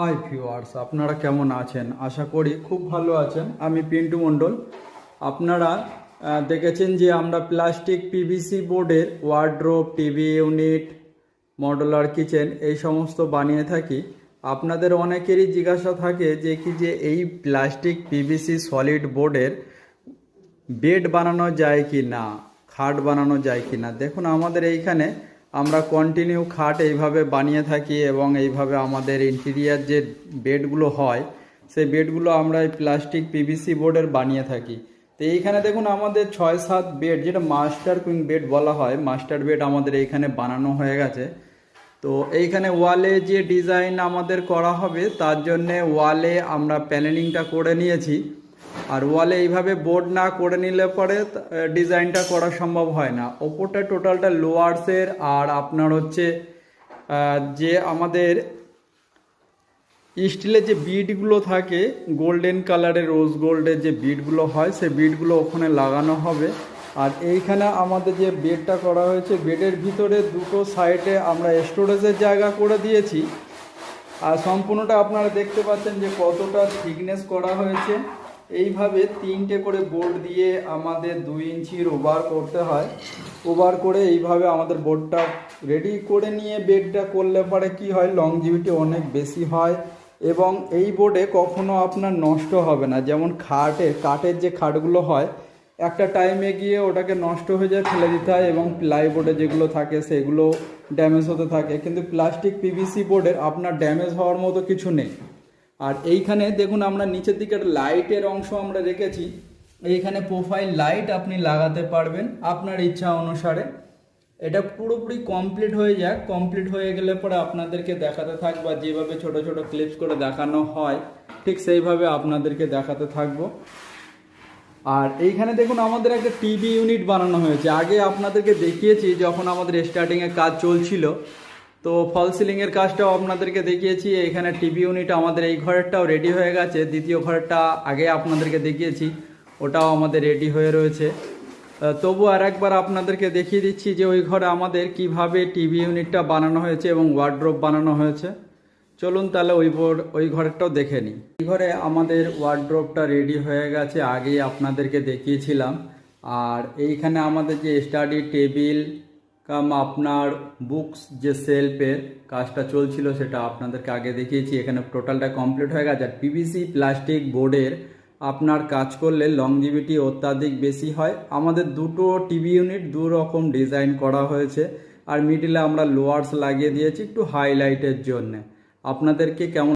Hi viewers আপনারা কেমন আছেন? আশা করি খুব ভালো আছেন। আমি পিন্টু মণ্ডল। আপনারা দেখেছেন যে আমরা প্লাস্টিক পিভিসি বোর্ডের wardrobe TV unit modular kitchen এই সমস্ত বানিয়ে থাকি। আপনাদের অনেকেরই জিজ্ঞাসা থাকে যে কি যে এই প্লাস্টিক পিভিসি সলিড বোর্ডের বেড বানানো যায় কি না খাট বানানো যায় কি না দেখুন, আমাদের এইখানে আমরা কন্টিনিউ খাট এইভাবে বানিয়ে থাকি এবং এইভাবে আমাদের ইন্টেরিয়ার যে বেডগুলো হয়, সেই বেডগুলো আমরা এই প্লাস্টিক পিভিসি বোর্ডের বানিয়ে থাকি। তো এইখানে দেখুন আমাদের ছয় সাত বেড যেটা মাস্টার কুইং বেড বলা হয় মাস্টার বেড আমাদের এইখানে বানানো হয়ে গেছে। তো এইখানে ওয়ালে যে ডিজাইন আমাদের করা হবে, তার জন্যে ওয়ালে আমরা প্যানেলিংটা করে নিয়েছি। আর ওয়ালে এইভাবে বোর্ড না করে নিলে পরে ডিজাইনটা করা সম্ভব হয় না। ওপরটা টোটালটা লোয়ার্সের আর আপনার হচ্ছে যে আমাদের স্টিলের যে বিটগুলো থাকে গোল্ডেন কালারের রোজ গোল্ডের যে বিটগুলো হয় সে বিটগুলো ওখানে লাগানো হবে। আর এইখানে আমাদের যে বেডটা করা হয়েছে বেডের ভিতরে দুটো সাইডে আমরা স্টোরেজের জায়গা করে দিয়েছি। আর সম্পূর্ণটা আপনারা দেখতে পাচ্ছেন যে কতটা থিকনেস করা হয়েছে। এইভাবে তিনটে করে বোর্ড দিয়ে আমাদের দুই ইঞ্চির ওভার করতে হয়। ওভার করে এইভাবে আমাদের বোর্ডটা রেডি করে নিয়ে বেডটা করলে পরে কি হয় লংজিভিটি অনেক বেশি হয় এবং এই বোর্ডে কখনো আপনার নষ্ট হবে না। যেমন খাটের কাঠের যে খাটগুলো হয়, একটা টাইমে গিয়ে ওটাকে নষ্ট হয়ে যায়, ফেলে দিতে হয় এবং প্লাইবোর্ডে যেগুলো থাকে সেগুলো ড্যামেজ হতে থাকে। কিন্তু প্লাস্টিক পিভিসি বোর্ডের আপনার ড্যামেজ হওয়ার মতো কিছু নেই। আর এইখানে দেখুন আমরা নিচের দিকে লাইটের অংশ আমরা রেখেছি। এইখানে প্রোফাইল লাইট আপনি লাগাতে পারবেন আপনার ইচ্ছা অনুসারে। এটা পুরোপুরি কমপ্লিট হয়ে যাক। কমপ্লিট হয়ে গেলে পরে আপনাদেরকে দেখাতে থাকব যেভাবে ছোট ছোট ক্লিপস করে দেখানো হয়, ঠিক সেইভাবে আপনাদেরকে দেখাতে থাকব। আর এইখানে দেখুন আমাদের একটা টিভি ইউনিট বানানো হয়েছে। আগে আপনাদেরকে দেখিয়েছি যখন আমাদের স্টার্টিংয়ে কাজ চলছিল। তো ফল সিলিংয়ের কাজটাও আপনাদেরকে দেখিয়েছি। এখানে টিভি ইউনিট আমাদের এই ঘরেরটাও রেডি হয়ে গেছে। দ্বিতীয় ঘরেরটা আগে আপনাদেরকে দেখিয়েছি। ওটাও আমাদের রেডি হয়ে রয়েছে। তবু আর একবার আপনাদেরকে দেখিয়ে দিচ্ছি যে ওই ঘরে আমাদের কীভাবে টিভি ইউনিটটা বানানো হয়েছে এবং ওয়ার্ড্রোপ বানানো হয়েছে। চলুন তাহলে ওই ওই ঘরেরটাও দেখে নিই। এই ঘরে আমাদের ওয়ার্ড্রোপটা রেডি হয়ে গেছে, আগেই আপনাদেরকে দেখিয়েছিলাম। আর এইখানে আমাদের যে স্টাডি টেবিল কাম আপনার বুকস যে সেলফের কাজটা চলছিল সেটা আপনাদেরকে আগে দেখিয়েছি। এখানে টোটালটা কমপ্লিট হয়ে গেছে। আর পিভিসি প্লাস্টিক বোর্ডের আপনার কাজ করলে লংজিভিটি অত্যাধিক বেশি হয়। আমাদের দুটো টিভি ইউনিট দু রকম ডিজাইন করা হয়েছে। আর মিডিলে আমরা লোয়ার্স লাগিয়ে দিয়েছি একটু হাইলাইটের জন্য। আপনাদেরকে কেমন